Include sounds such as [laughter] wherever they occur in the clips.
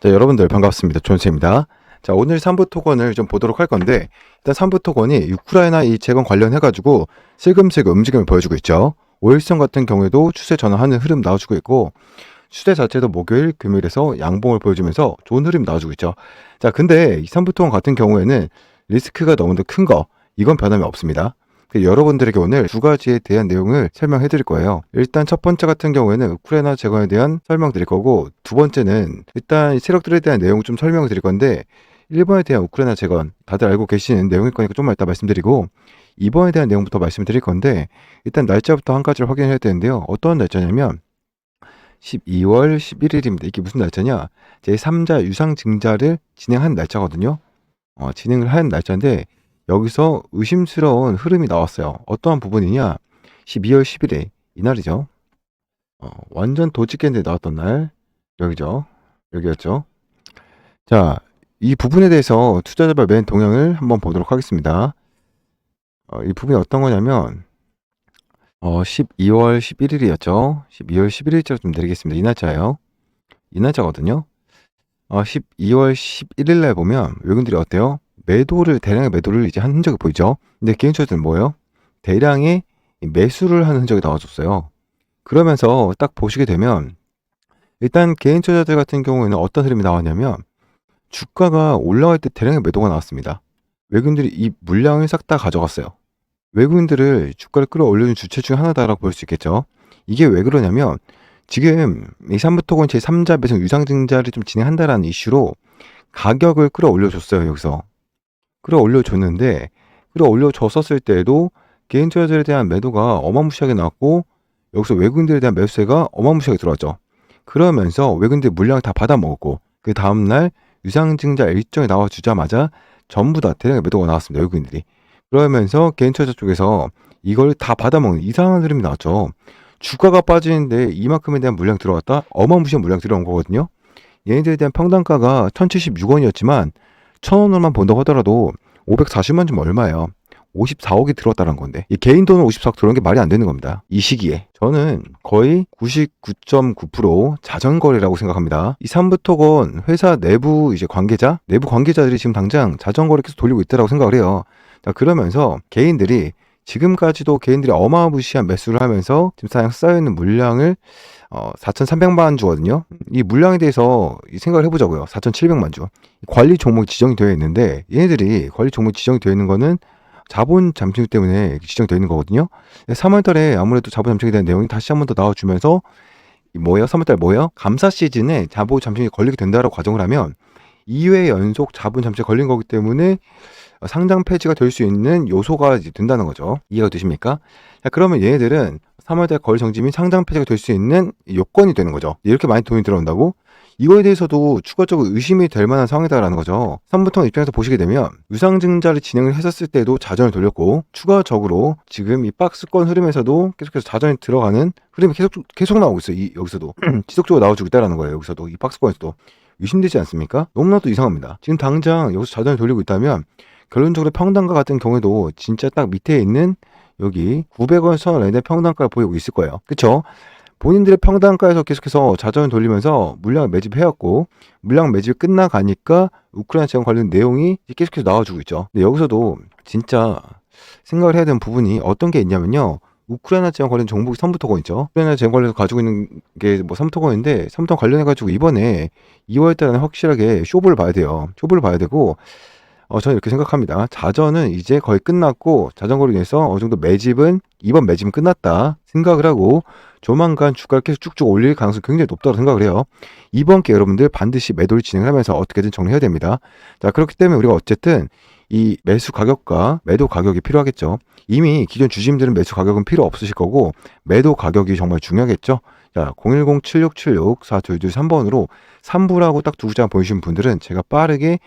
자, 여러분들 반갑습니다. 존스입니다. 자, 오늘 3부 토건을 좀 보도록 할 건데, 일단 3부 토건이 우크라이나 이 재건 관련해가지고 슬금슬금 움직임을 보여주고 있죠. 오일선 같은 경우에도 추세 전환하는 흐름 나와주고 있고, 추세 자체도 목요일, 금요일에서 양봉을 보여주면서 좋은 흐름 나와주고 있죠. 자, 근데 이 3부 토건 같은 경우에는 리스크가 너무나 큰 거, 이건 변함이 없습니다. 그 여러분들에게 오늘 두 가지에 대한 내용을 설명해 드릴 거예요. 일단 첫 번째 같은 경우에는 우크라이나 재건에 대한 설명 드릴 거고, 두 번째는 일단 이 세력들에 대한 내용을 좀 설명을 드릴 건데, 1번에 대한 우크라이나 재건 다들 알고 계시는 내용일 거니까 좀만 이따 말씀드리고, 2번에 대한 내용부터 말씀드릴 건데, 일단 날짜부터 한 가지를 확인해야 되는데요. 어떤 날짜냐면, 12월 11일입니다. 이게 무슨 날짜냐? 제3자 유상 증자를 진행한 날짜거든요. 어, 진행을 한 날짜인데, 여기서 의심스러운 흐름이 나왔어요. 어떠한 부분이냐? 12월 10일에 이날이죠. 어, 완전 도직견에 나왔던 날 여기죠. 여기였죠. 자, 이 부분에 대해서 투자자별 맨 동향을 한번 보도록 하겠습니다. 어, 이 부분이 어떤 거냐면 어, 12월 11일이었죠. 12월 11일자로 좀 내리겠습니다. 이 날짜예요. 이 날짜거든요. 어, 12월 11일 날 보면 외국인들이 어때요? 매도를 대량의 매도를 이제 한 흔적이 보이죠. 근데 개인 투자들은 뭐예요? 대량의 매수를 하는 흔적이 나와줬어요. 그러면서 딱 보시게 되면 일단 개인 투자자들 같은 경우에는 어떤 흐름이 나왔냐면 주가가 올라갈 때 대량의 매도가 나왔습니다. 외국인들이 이 물량을 싹 다 가져갔어요. 외국인들을 주가를 끌어올리는 주체 중 하나다라고 볼 수 있겠죠. 이게 왜 그러냐면 지금 이 3부토건 제 3자 배송 유상증자를 좀 진행한다라는 이슈로 가격을 끌어올려줬어요. 여기서 끌어올려줬는데 끌어올려줬었을 때에도 개인 투자자들에 대한 매도가 어마무시하게 나왔고 여기서 외국인들에 대한 매수세가 어마무시하게 들어왔죠. 그러면서 외국인들 물량을 다 받아먹었고 그 다음날 유상증자 일정이 나와주자마자 전부 다 대량의 매도가 나왔습니다. 외국인들이. 그러면서 개인 투자자 쪽에서 이걸 다 받아먹는 이상한 흐름이 나왔죠. 주가가 빠지는데 이만큼에 대한 물량 들어왔다? 어마무시한 물량 들어온 거거든요. 얘네들에 대한 평단가가 1076원이었지만 1000원으로만 본다고 하더라도 540만 좀 얼마예요. 54억이 들어왔다는 건데 이 개인 돈은 54억 들어온 게 말이 안 되는 겁니다. 이 시기에 저는 거의 99.9% 자전거래라고 생각합니다. 이 삼부토건 회사 내부 이제 관계자 내부 관계자들이 지금 당장 자전거를 계속 돌리고 있다라고 생각을 해요. 자 그러면서 개인들이 지금까지도 개인들이 어마무시한 매수를 하면서 지금 사양 쌓여있는 물량을 어, 4,300만 주거든요. 이 물량에 대해서 생각을 해보자고요. 4,700만 주. 관리 종목이 지정이 되어 있는데 얘네들이 관리 종목이 지정이 되어 있는 거는 자본 잠식 때문에 지정되어 있는 거거든요. 3월 달에 아무래도 자본 잠식에 대한 내용이 다시 한 번 더 나와주면서 뭐예요? 3월 달 뭐예요? 감사 시즌에 자본 잠식이 걸리게 된다라고 가정을 하면 2회 연속 자본 잠식에 걸린 거기 때문에 상장 폐지가 될 수 있는 요소가 된다는 거죠. 이해가 되십니까? 자, 그러면 얘네들은 3월달 거래 정지 및 상장 폐지가 될 수 있는 요건이 되는 거죠. 이렇게 많이 돈이 들어온다고? 이거에 대해서도 추가적으로 의심이 될 만한 상황이다라는 거죠. 3부터 입장에서 보시게 되면 유상증자를 진행을 했었을 때도 자전을 돌렸고 추가적으로 지금 이 박스권 흐름에서도 계속해서 자전이 들어가는 흐름이 계속 계속 나오고 있어요. 이, 여기서도 [clears throat] 지속적으로 나와주고 있다라는 거예요. 여기서도 이 박스권에서도 의심되지 않습니까? 너무나도 이상합니다. 지금 당장 여기서 자전을 돌리고 있다면 결론적으로 평단가 같은 경우에도 진짜 딱 밑에 있는 여기 900원 선 라인의 평단가를 보이고 있을 거예요. 그쵸? 본인들의 평단가에서 계속해서 자전을 돌리면서 물량을 매집해왔고 물량 매집이 끝나가니까 우크라이나 재건 관련 내용이 계속해서 나와주고 있죠. 근데 여기서도 진짜 생각을 해야 되는 부분이 어떤 게 있냐면요. 우크라이나 재건 관련 정보기 3부토건 있죠. 우크라이나 재건 관련해서 가지고 있는 게뭐 3부토건인데 3부토건 관련해 가지고 이번에 2월 달에는 확실하게 쇼부를 봐야 돼요. 쇼부를 봐야 되고 어, 저는 이렇게 생각합니다. 자전은 이제 거의 끝났고 자전거로 인해서 어느 정도 매집은 이번 매집은 끝났다 생각을 하고 조만간 주가를 계속 쭉쭉 올릴 가능성이 굉장히 높다고 생각을 해요. 이번 기회 여러분들 반드시 매도를 진행하면서 어떻게든 정리해야 됩니다. 자 그렇기 때문에 우리가 어쨌든 이 매수 가격과 매도 가격이 필요하겠죠. 이미 기존 주주님들은 매수 가격은 필요 없으실 거고 매도 가격이 정말 중요하겠죠. 자 010-7676-4223번으로 3부라고 딱 두 글자 보이시는 분들은 제가 빠르게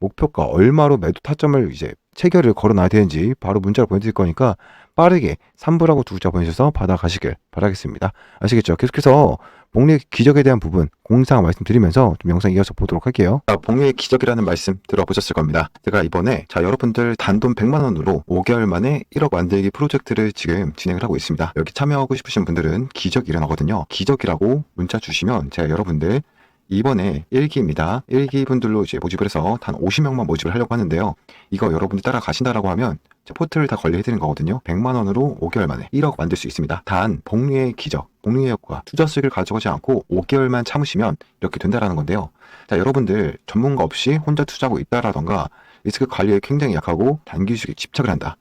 목표가 얼마로 매도 타점을 이제 체결을 걸어놔야 되는지 바로 문자로 보내드릴 거니까 빠르게 3부라고 두 글자 보내셔서 받아가시길 바라겠습니다. 아시겠죠? 계속해서 복리의 기적에 대한 부분 공상 말씀드리면서 좀 영상 이어서 보도록 할게요. 자, 복리의 기적이라는 말씀 들어보셨을 겁니다. 제가 이번에 자 여러분들 단돈 100만 원으로 5개월 만에 1억 만들기 프로젝트를 지금 진행을 하고 있습니다. 여기 참여하고 싶으신 분들은 기적 일어나거든요. 기적이라고 문자 주시면 제가 여러분들 이번에 1기입니다. 1기 분들로 이제 모집을 해서 단 50명만 모집을 하려고 하는데요. 이거 여러분들 따라가신다라고 하면 포트를 다 관리해드리는 거거든요. 100만 원으로 5개월 만에 1억 만들 수 있습니다. 단 복리의 기적, 복리의 효과, 투자 수익을 가져가지 않고 5개월만 참으시면 이렇게 된다라는 건데요. 자, 여러분들 전문가 없이 혼자 투자하고 있다라던가 리스크 관리에 굉장히 약하고 단기 수익에 집착을 한다.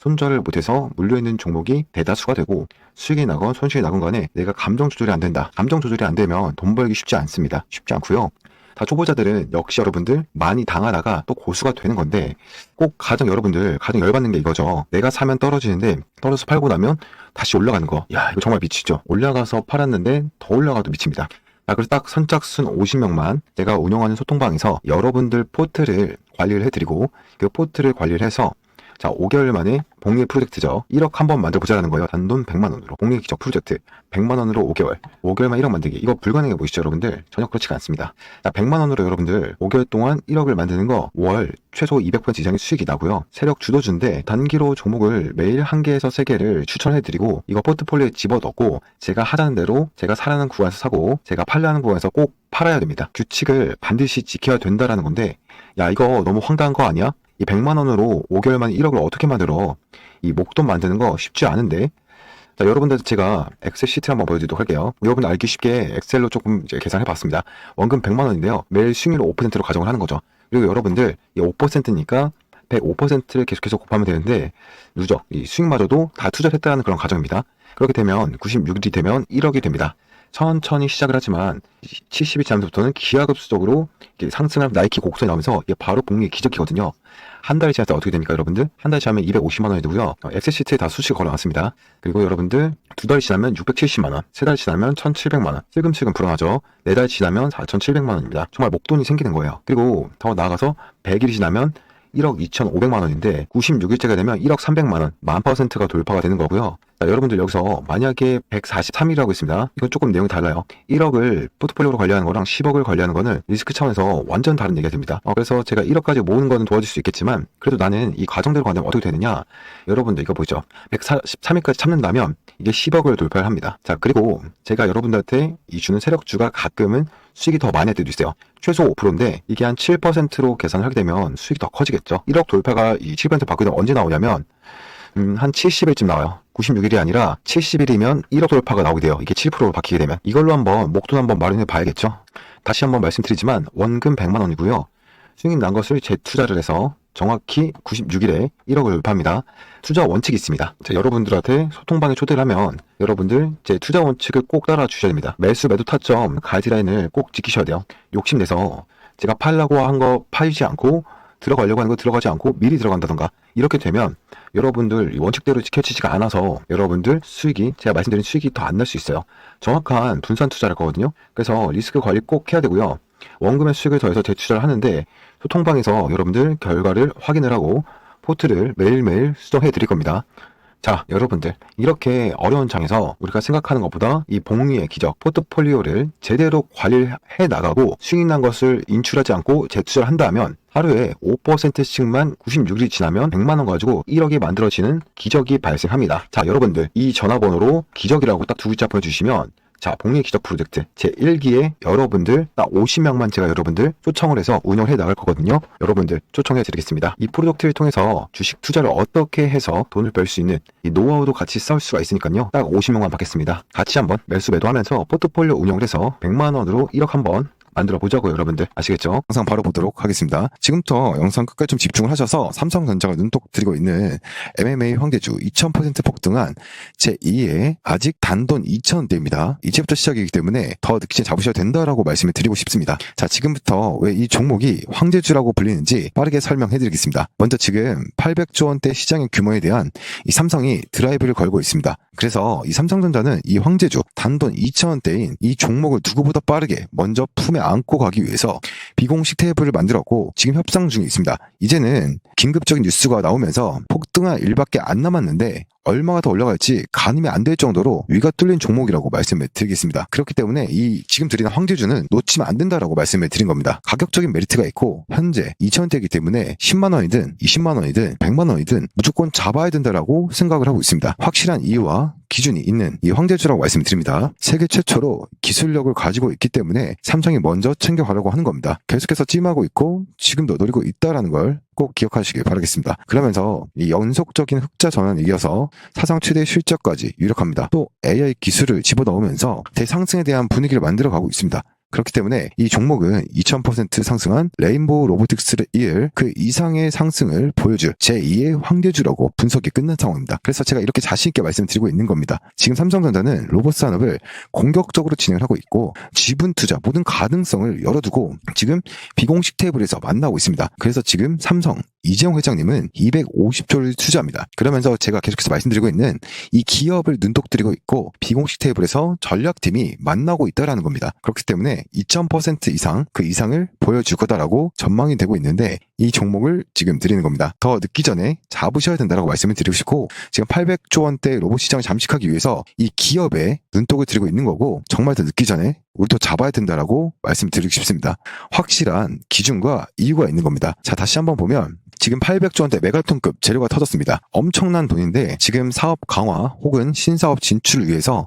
손절을 못해서 물려있는 종목이 대다수가 되고 수익이 나건 손실이 나건 간에 내가 감정 조절이 안 된다. 감정 조절이 안 되면 돈 벌기 쉽지 않습니다. 쉽지 않고요. 다 초보자들은 역시 여러분들 많이 당하다가 또 고수가 되는 건데 꼭 가장 여러분들 가장 열받는 게 이거죠. 내가 사면 떨어지는데 떨어져서 팔고 나면 다시 올라가는 거. 야 이거 정말 미치죠. 올라가서 팔았는데 더 올라가도 미칩니다. 자, 그래서 딱 선착순 50명만 제가 운영하는 소통방에서 여러분들 포트를 관리를 해드리고 그 포트를 관리를 해서 자, 5개월 만에 복리 프로젝트죠. 1억 한번 만들어보자라는 거예요. 단돈 100만 원으로. 복리 기적 프로젝트. 100만 원으로 5개월. 5개월만 1억 만들기. 이거 불가능해 보이시죠, 여러분들? 전혀 그렇지가 않습니다. 자, 100만 원으로 여러분들 5개월 동안 1억을 만드는 거 월 최소 200% 이상의 수익이 나고요. 세력 주도주인데 단기로 종목을 매일 한 개에서 세 개를 추천해드리고 이거 포트폴리오에 집어넣고 제가 하자는 대로 제가 사라는 구간에서 사고 제가 팔라는 구간에서 꼭 팔아야 됩니다. 규칙을 반드시 지켜야 된다라는 건데 야 이거 너무 황당한 거 아니야? 이 100만 원으로 5개월 만에 1억을 어떻게 만들어? 이 목돈 만드는 거 쉽지 않은데. 자, 여러분들 제가 엑셀 시트 한번 보여드리도록 할게요. 여러분 알기 쉽게 엑셀로 조금 이제 계산해 봤습니다. 원금 100만 원인데요. 매일 수익률 5%로 가정을 하는 거죠. 그리고 여러분들 이 5%니까 105%를 계속해서 곱하면 되는데 누적 이 수익마저도 다 투자했다는 그런 가정입니다. 그렇게 되면 96일이 되면 1억이 됩니다. 천천히 시작을 하지만 70일 지나면서부터는 기하급수적으로 상승하는 나이키 곡선이 나오면서 바로 복리의 기적이거든요. 한 달이 지났을 때 어떻게 됩니까, 여러분들? 한 달 지나면 250만 원이 되고요. 어, 엑셀 시트에 다 수식을 걸어놨습니다. 그리고 여러분들 두 달이 지나면 670만 원, 세 달 지나면 1,700만 원, 슬금슬금 불어나죠. 네 달 지나면 4,700만 원입니다. 정말 목돈이 생기는 거예요. 그리고 더 나아가서 100일이 지나면 1억 2,500만 원인데 96일째가 되면 1억 300만 원, 만 퍼센트가 돌파가 되는 거고요. 자, 여러분들 여기서 만약에 143이라고 있습니다. 이건 조금 내용이 달라요. 1억을 포트폴리오로 관리하는 거랑 10억을 관리하는 거는 리스크 차원에서 완전 다른 얘기가 됩니다. 어, 그래서 제가 1억까지 모으는 거는 도와줄 수 있겠지만 그래도 나는 이 과정대로 간다면 어떻게 되느냐? 여러분들 이거 보죠. 143일까지 참는다면 이게 10억을 돌파를 합니다. 자, 그리고 제가 여러분들한테 이 주는 세력주가 가끔은 수익이 더 많이 할 때도 있어요. 최소 5%인데 이게 한 7%로 계산을 하게 되면 수익이 더 커지겠죠. 1억 돌파가 이 7% 바뀌면 언제 나오냐면 음, 한 70일쯤 나와요. 96일이 아니라 70일이면 1억 돌파가 나오게 돼요. 이게 7%로 바뀌게 되면. 이걸로 한번 목돈 한번 마련해 봐야겠죠. 다시 한번 말씀드리지만 원금 100만 원이고요. 수익이 난 것을 재투자를 해서 정확히 96일에 1억을 돌파합니다. 투자 원칙이 있습니다. 자, 여러분들한테 소통방에 초대를 하면 여러분들 제 투자 원칙을 꼭 따라 주셔야 됩니다. 매수 매도 타점 가이드라인을 꼭 지키셔야 돼요. 욕심내서 제가 팔라고 한 거 팔지 않고 들어가려고 하는 거 들어가지 않고 미리 들어간다던가 이렇게 되면 여러분들 이 원칙대로 지켜지지가 않아서 여러분들 수익이 제가 말씀드린 수익이 더 안 날 수 있어요. 정확한 분산 투자를 거거든요. 그래서 리스크 관리 꼭 해야 되고요. 원금의 수익을 더해서 재투자를 하는데 소통방에서 여러분들 결과를 확인을 하고 포트를 매일매일 수정해 드릴 겁니다. 자, 여러분들. 이렇게 어려운 장에서 우리가 생각하는 것보다 이 복리의 기적, 포트폴리오를 제대로 관리를 해 나가고 수익 난 것을 인출하지 않고 재투자를 한다면 하루에 5%씩만 96일이 지나면 100만원 가지고 1억이 만들어지는 기적이 발생합니다. 자, 여러분들. 이 전화번호로 기적이라고 딱 두 글자 보내주시면 자, 복리 기적 프로젝트 제1기에 여러분들 딱 50명만 제가 여러분들 초청을 해서 운영해 나갈 거거든요. 여러분들 초청해 드리겠습니다. 이 프로젝트를 통해서 주식 투자를 어떻게 해서 돈을 벌 수 있는 이 노하우도 같이 쌓을 수가 있으니까요. 딱 50명만 받겠습니다. 같이 한번 매수 매도하면서 포트폴리오 운영을 해서 100만 원으로 1억 한번 만들어 보자고요, 여러분들. 아시겠죠? 영상 바로 보도록 하겠습니다. 지금부터 영상 끝까지 좀 집중을 하셔서 삼성전자가 눈독 들이고 있는 MMA 황제주 2000% 폭등한 제2의 아직 단돈 2,000원대입니다. 이제부터 시작이기 때문에 더 늦게 잡으셔야 된다라고 말씀을 드리고 싶습니다. 자, 지금부터 왜 이 종목이 황제주라고 불리는지 빠르게 설명해 드리겠습니다. 먼저 지금 800조 원대 시장의 규모에 대한 이 삼성이 드라이브를 걸고 있습니다. 그래서 이 삼성전자는 이 황제주 단돈 2,000원대인 이 종목을 누구보다 빠르게 먼저 품에 안고 가기 위해서 비공식 테이블을 만들었고 지금 협상 중에 있습니다. 이제는 긴급적인 뉴스가 나오면서 폭등할 일밖에 안 남았는데 얼마가 더 올라갈지 가늠이 안 될 정도로 위가 뚫린 종목이라고 말씀을 드리겠습니다. 그렇기 때문에 이 지금 드리는 황제주는 놓치면 안 된다라고 말씀을 드린 겁니다. 가격적인 메리트가 있고 현재 2,000원대이기 때문에 10만 원이든 20만 원이든 100만 원이든 무조건 잡아야 된다라고 생각을 하고 있습니다. 확실한 이유와 기준이 있는 이 황제주라고 말씀드립니다. 세계 최초로 기술력을 가지고 있기 때문에 삼성이 먼저 챙겨가려고 하는 겁니다. 계속해서 찜하고 있고 지금도 노리고 있다라는 걸 꼭 기억하시길 바라겠습니다. 그러면서 이 연속적인 흑자 전환에 이어서 사상 최대 실적까지 유력합니다. 또 AI 기술을 집어넣으면서 대상승에 대한 분위기를 만들어가고 있습니다. 그렇기 때문에 이 종목은 2000% 상승한 레인보우 로보틱스를 이을 그 이상의 상승을 보여줄 제2의 황제주라고 분석이 끝난 상황입니다. 그래서 제가 이렇게 자신있게 말씀드리고 있는 겁니다. 지금 삼성전자는 로봇 산업을 공격적으로 진행을 하고 있고 지분 투자 모든 가능성을 열어두고 지금 비공식 테이블에서 만나고 있습니다. 그래서 지금 삼성 이재용 회장님은 250조를 투자합니다. 그러면서 제가 계속해서 말씀드리고 있는 이 기업을 눈독들이고 있고 비공식 테이블에서 전략팀이 만나고 있다라는 겁니다. 그렇기 때문에 2000% 이상 그 이상을 보여줄 거다라고 전망이 되고 있는데 이 종목을 지금 드리는 겁니다. 더 늦기 전에 잡으셔야 된다라고 말씀을 드리고 싶고 지금 800조 원대 로봇 시장을 잠식하기 위해서 이 기업에 눈독을 들이고 있는 거고 정말 더 늦기 전에 우리도 잡아야 된다라고 말씀드리고 싶습니다. 확실한 기준과 이유가 있는 겁니다. 자 다시 한번 보면 지금 800조 원대 메가톤급 재료가 터졌습니다. 엄청난 돈인데 지금 사업 강화 혹은 신사업 진출을 위해서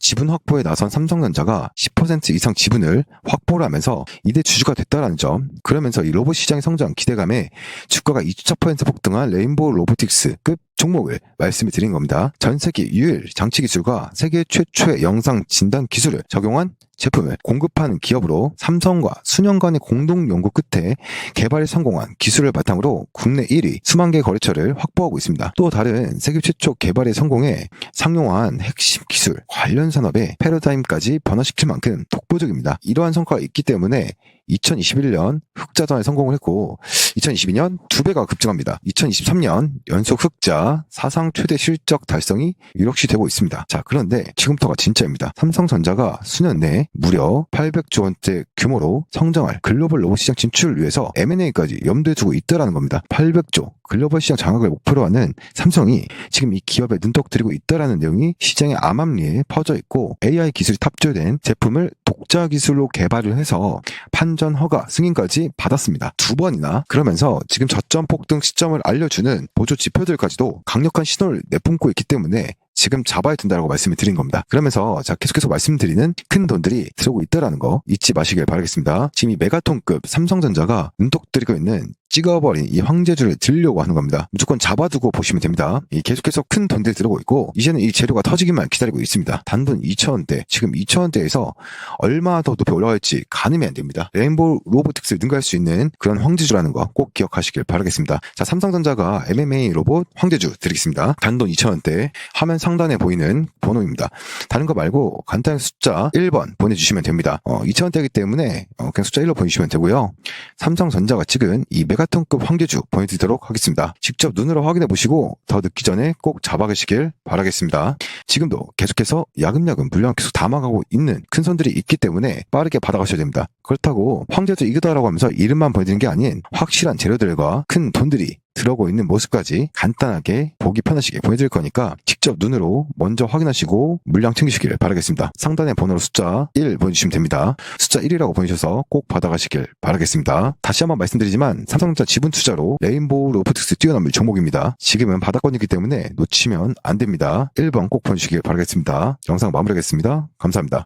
지분 확보에 나선 삼성전자가 10% 이상 지분을 확보를 하면서 이대 주주가 됐다라는 점 그러면서 이 로봇 시장의 성장 기대 감에 주가가 24% 폭등한 레인보우 로보틱스 급 종목을 말씀을 드린 겁니다. 전 세계 유일 장치 기술과 세계 최초의 영상 진단 기술을 적용한 제품을 공급하는 기업으로 삼성과 수년간의 공동 연구 끝에 개발에 성공한 기술을 바탕으로 국내 1위 수만 개 거래처를 확보하고 있습니다. 또 다른 세계 최초 개발에 성공해 상용화한 핵심 기술 관련 산업의 패러다임까지 변화시킬 만큼 독보적입니다. 이러한 성과가 있기 때문에 2021년 흑자전에 성공을 했고 2022년 두 배가 급증합니다. 2023년 연속 흑자 사상 최대 실적 달성이 유력시 되고 있습니다. 자 그런데 지금부터가 진짜입니다. 삼성전자가 수년 내에 무려 800조 원대 규모로 성장할 글로벌 로봇 시장 진출을 위해서 M&A까지 염두에 두고 있다라는 겁니다. 800조 글로벌 시장 장악을 목표로 하는 삼성이 지금 이 기업에 눈독 들이고 있다라는 내용이 시장의 암암리에 퍼져 있고 AI 기술이 탑재된 제품을 독자 기술로 개발을 해서 판전 허가 승인까지 받았습니다. 두 번이나 그러면서 지금 저점 폭등 시점을 알려주는 보조 지표들까지도 강력한 신호를 내뿜고 있기 때문에 지금 잡아야 된다라고 말씀을 드린 겁니다. 그러면서 자 계속해서 말씀드리는 큰 돈들이 들어오고 있다라는 거 잊지 마시길 바라겠습니다. 지금 이 메가톤급 삼성전자가 눈독 들이고 있는 찍어버린 이 황제주를 들려고 하는 겁니다. 무조건 잡아두고 보시면 됩니다. 이 계속해서 큰 돈들이 들어오고 있고 이제는 이 재료가 터지기만 기다리고 있습니다. 단돈 2천원대 지금 2천원대에서 얼마 더 높이 올라갈지 가늠이 안 됩니다. 레인보우 로보틱스를 능가할 수 있는 그런 황제주라는 거 꼭 기억하시길 바라겠습니다. 자 삼성전자가 MMA 로봇 황제주 드리겠습니다. 단돈 2천원대 화면 상단에 보이는 번호입니다. 다른 거 말고 간단한 숫자 1번 보내주시면 됩니다. 어, 2천원대이기 때문에 어, 그냥 숫자 1로 보내주시면 되고요. 삼성전자가 찍은 이 메가톤급 황제주 보내드리도록 하겠습니다. 직접 눈으로 확인해 보시고 더 늦기 전에 꼭 잡아가시길 바라겠습니다. 지금도 계속해서 야금야금 물량 계속 담아가고 있는 큰 손들이 있기 때문에 빠르게 받아가셔야 됩니다. 그렇다고 황제주 이거다라고 하면서 이름만 보여드리는 게 아닌 확실한 재료들과 큰 돈들이 들어오고 있는 모습까지 간단하게 보기 편하시게 보여드릴 거니까 직접 눈으로 먼저 확인하시고 물량 챙기시길 바라겠습니다. 상단의 번호로 숫자 1 보내주시면 됩니다. 숫자 1이라고 보내주셔서 꼭 받아가시길 바라겠습니다. 다시 한번 말씀드리지만 삼성전자 지분 투자로 레인보우 로보틱스 뛰어넘을 종목입니다. 지금은 바닥권이기 때문에 놓치면 안 됩니다. 1번 꼭 보내주시길 바라겠습니다. 영상 마무리하겠습니다. 감사합니다.